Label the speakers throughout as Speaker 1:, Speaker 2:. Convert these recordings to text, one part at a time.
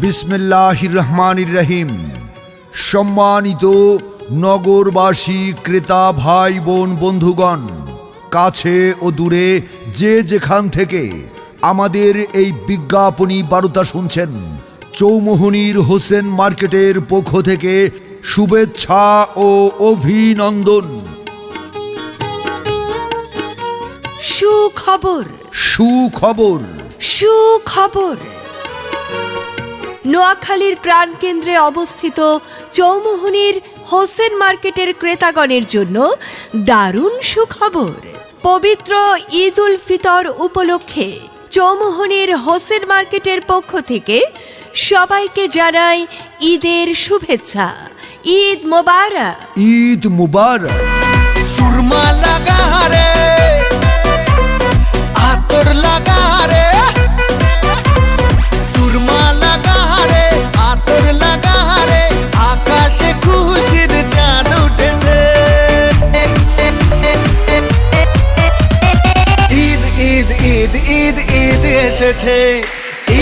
Speaker 1: বিসমিল্লাহ রহমানির রহিম সম্মানিত নগরবাসী ক্রেতা ভাই বোন বন্ধুগণ কাছে ও দূরে যে যেখান থেকে আমাদের এই বিজ্ঞাপনী বার্তা শুনছেন চৌমোহনীর হোসেন মার্কেটের পক্ষ থেকে শুভেচ্ছা ও অভিনন্দন।
Speaker 2: সুখবর।
Speaker 1: সুখবর।
Speaker 2: সুখবর। নোয়াখালীর প্রাণকেন্দ্রে অবস্থিত চৌমোহনীর হোসেন মার্কেটের ক্রেতাগণের জন্য দারুণ সুখবর। পবিত্র ঈদ উল ফিতর উপলক্ষে চৌমোহনীর হোসেন মার্কেটের পক্ষ থেকে সবাইকে জানাই ঈদের শুভেচ্ছা। ঈদ মোবারক।
Speaker 1: ঈদ মুবারক।
Speaker 3: সুরমা লাগা ঈদ ঈদ এসেছে।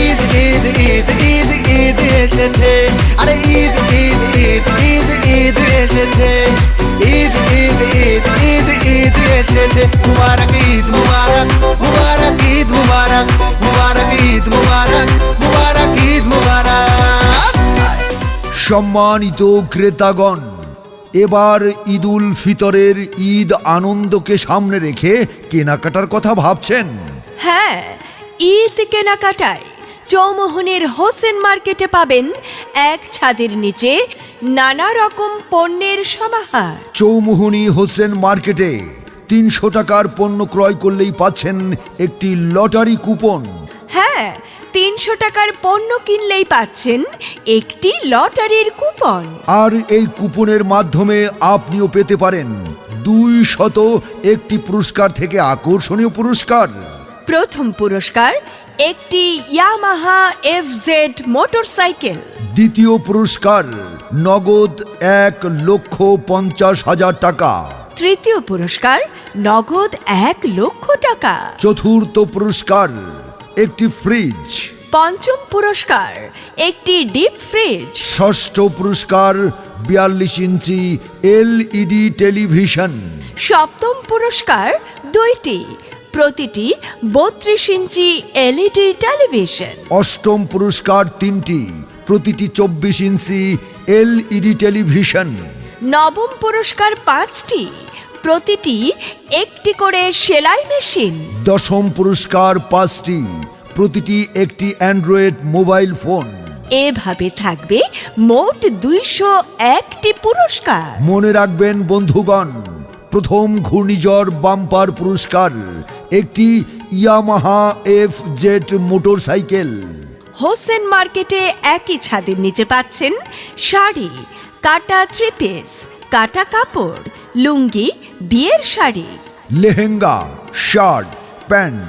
Speaker 3: ঈদ ঈদ ঈদ ঈদ ঈদ এসেছে। আরে ঈদ ঈদ ঈদ ঈদ ঈদ এসেছে। ঈদ ঈদ ঈদ ঈদ ঈদ এসেছে। মুবারক, ঈদ, মুবারক মুবারক, ঈদ, মুবারক মুবারক, ঈদ, মুবারক মুবারক, ঈদ, মুবারক।
Speaker 1: সম্মানিত ক্রেতাগণ, এবার ঈদুল ফিতরের ঈদ আনন্দকে সামনে রেখে কেনাকাটার কথা ভাবছেন।
Speaker 2: হ্যাঁ ঈদ কেনাকাটায় চৌমোহনের হোসেন মার্কেটে পাবেন এক ছাদের নিচে নানা রকম পণ্যের সমাহার।
Speaker 1: চৌমুহনী হোসেন মার্কেটে তিনশো টাকার পণ্য ক্রয় করলেই পাচ্ছেন একটি লটারি কুপন।
Speaker 2: হ্যাঁ তিনশো টাকার পণ্য কিনলেই পাচ্ছেন একটি লটারির কুপন।
Speaker 1: আর এই কুপনের মাধ্যমে আপনিও পেতে পারেন দুই শত একটি পুরস্কার থেকে আকর্ষণীয় পুরস্কার।
Speaker 2: প্রথম পুরস্কার একটি ইয়ামাহা এফ জেড মোটরসাইকেল।
Speaker 1: দ্বিতীয় পুরস্কার নগদ এক লক্ষ পঞ্চাশ হাজার টাকা।
Speaker 2: তৃতীয় পুরস্কার নগদ এক লক্ষ টাকা।
Speaker 1: চতুর্থ পুরস্কার একটি ফ্রিজ।
Speaker 2: পঞ্চম পুরস্কার একটি ডিপ ফ্রিজ।
Speaker 1: ষষ্ঠ পুরস্কার বিয়াল্লিশ ইঞ্চি এলইডি টেলিভিশন।
Speaker 2: সপ্তম পুরস্কার দুইটি প্রতিটি বত্রিশ ইঞ্চি এলইডি টেলিভিশন।
Speaker 1: অষ্টম পুরস্কার তিনটি প্রতিটি চব্বিশ ইঞ্চি এলইডি টেলিভিশন।
Speaker 2: নবম পুরস্কার পাঁচটি প্রতিটি একটি করে সেলাই মেশিন।
Speaker 1: দশম পুরস্কার পাঁচটি প্রতিটি একটি অ্যান্ড্রয়েড মোবাইল ফোন।
Speaker 2: এভাবে থাকবে মোট দুইশো একটি পুরস্কার।
Speaker 1: মনে রাখবেন বন্ধুগণ প্রথম ঘূর্ণিঝড় বাম্পার পুরস্কার একটি Yamaha F Z motorcycle.
Speaker 2: Hossain মার্কেটে একই ছাদের নিচে পাচ্ছেন শাড়ি কাটা থ্রি পিস কাটা কাপড় লুঙ্গি বিয়ের sari.
Speaker 1: Lehenga shirt pant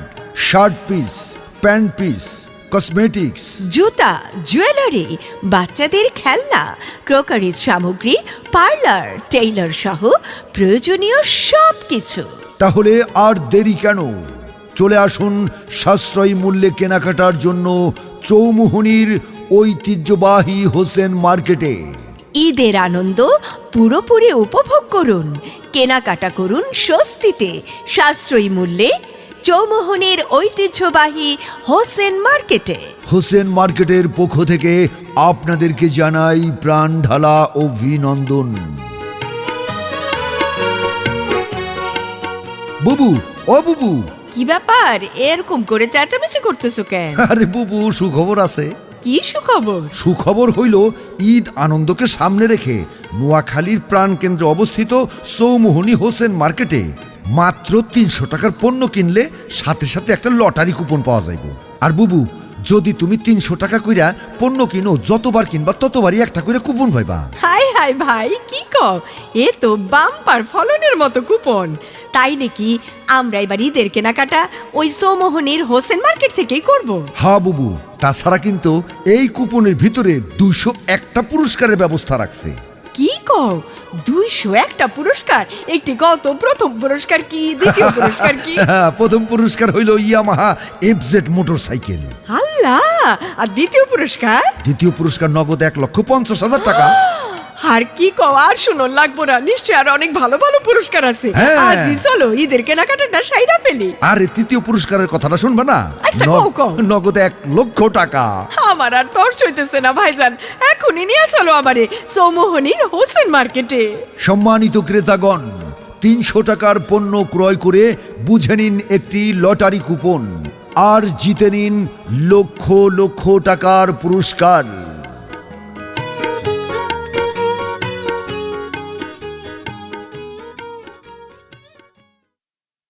Speaker 1: shirt piece pant piece cosmetics
Speaker 2: জুতা জুয়েলারি বাচ্চাদের খেলনা ক্রোকারি সামগ্রী পার্লার টেইলর সহ প্রয়োজনীয় সব কিছু
Speaker 1: তাহলে আর দেরি কেন? চলে আসুন সাশ্রয়ী মূল্যে কেনাকাটার জন্য চৌমুহনির ঐতিহ্যবাহী হোসেন মার্কেটে।
Speaker 2: ঈদের আনন্দ পুরোপুরি উপভোগ করুন। কেনাকাটা করুন স্বস্তিতে। সাশ্রয়ী মূল্যে চৌমোহনের ঐতিহ্যবাহী হোসেন মার্কেটে।
Speaker 1: হোসেন মার্কেটের পক্ষ থেকে আপনাদেরকে জানাই প্রাণ ঢালা অভিনন্দন। বুবু ও বুবু।
Speaker 2: কি ব্যাপার? এরকম করে চেঁচামেচি করতেছো কেন?
Speaker 1: আরে বুবু সুখবর আছে।
Speaker 2: কি সুখবর?
Speaker 1: সুখবর হইল ঈদ আনন্দকে সামনে রেখে নোয়াখালীর প্রাণ প্রাণকেন্দ্রে অবস্থিত সৌমোহনী হোসেন মার্কেটে। মাত্র তিনশো টাকার পণ্য কিনলে সাথে সাথে একটা লটারি কুপন পাওয়া যাইব। আর বুবু যদি তুমি তিনশো টাকা কইরা পণ্য কিনো যতবার কিনবা ততবারই একটা করে কুপন পাইবা।
Speaker 2: হাই হাই ভাই কি কও? এ তো বাম্পার ফলনের মতো কুপন। তাই নাকি আমরা এবার ঈদের কেনাকাটা ওই সৌমোহনীর হোসেন মার্কেট থেকেই করব?
Speaker 1: হা বুবু তাছাড়া কিন্তু এই কুপনের ভিতরে দুইশো একটা পুরস্কারের ব্যবস্থা রাখছে।
Speaker 2: কি কও? দুইশো একটা পুরস্কার। একটি গত প্রথম পুরস্কার কি দ্বিতীয় পুরস্কার কি?
Speaker 1: প্রথম পুরস্কার হইল ইয়ামাহা এফজেড মোটরসাইকেল।
Speaker 2: আল্লাহ! আর দ্বিতীয় পুরস্কার?
Speaker 1: দ্বিতীয় পুরস্কার নগদ এক লক্ষ পঞ্চাশ হাজার টাকা।
Speaker 2: আর কি কও আর শুনো লাগবো না। নিশ্চয় আর অনেক ভালো ভালো পুরস্কার আছে।
Speaker 1: হ্যাঁ।
Speaker 2: আজই চলো ঈদের কেনাকাটাটা সাইডা ফেলি।
Speaker 1: আর এই তৃতীয় পুরস্কারের কথাটা শুনবে না?
Speaker 2: আচ্ছা,
Speaker 1: ন-
Speaker 2: কও, কও।
Speaker 1: নগদ এক লক্ষ টাকা।
Speaker 2: আমার আর তর্স হইতেছে না ভাইজান। এখনই নিয়ে চলো আমারে সৌমোহনীর হোসেন মার্কেটে।
Speaker 1: সম্মানিত ক্রেতাগণ তিনশো টাকার পণ্য ক্রয় করে বুঝে নিন একটি লটারি কুপন। আর জিতে নিন লক্ষ লক্ষ টাকার পুরস্কার।